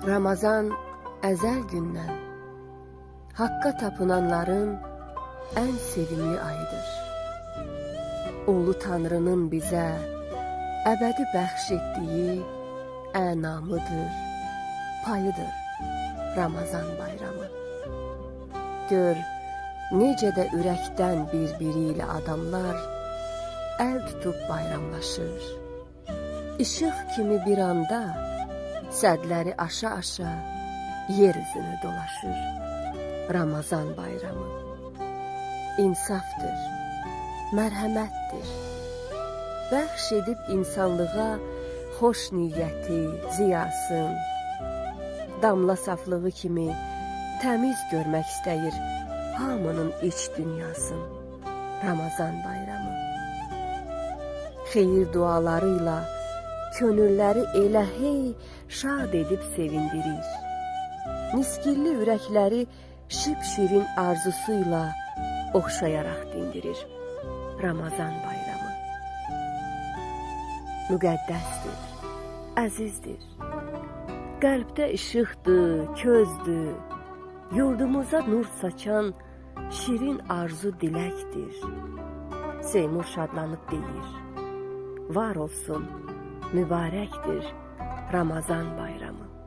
Ramazan əzəl gündən Haqqa tapınanların ən sevimli ayıdır. Ulu Tanrının bizə əbədi bəxş etdiyi ənamıdır, payıdır Ramazan bayramı. Gör, necə də ürəkdən bir-biri adamlar əl tutub bayramlaşır. Işıq kimi bir anda sədləri aşa-aşa yer üzünü dolaşır. Ramazan bayramı insafdır, mərhəmətdir. Bəxş edib insanlığa xoş niyyəti, ziyasın, damla saflığı kimi təmiz görmək istəyir hamının iç dünyasın. Ramazan bayramı. Xeyir dualarıyla könülləri elə hey şad edib sevindirir. Niskilli ürəkləri şipşirin arzusuyla oxşayaraq dindirir. Ramazan bayramı. Müqəddəsdir, əzizdir. Qəlbdə işıqdır, közdür. Yurdumuza nur saçan şirin arzu diləkdir. Seymur şadlanıb deyir. Var olsun, mübarəkdir Ramazan bayramı.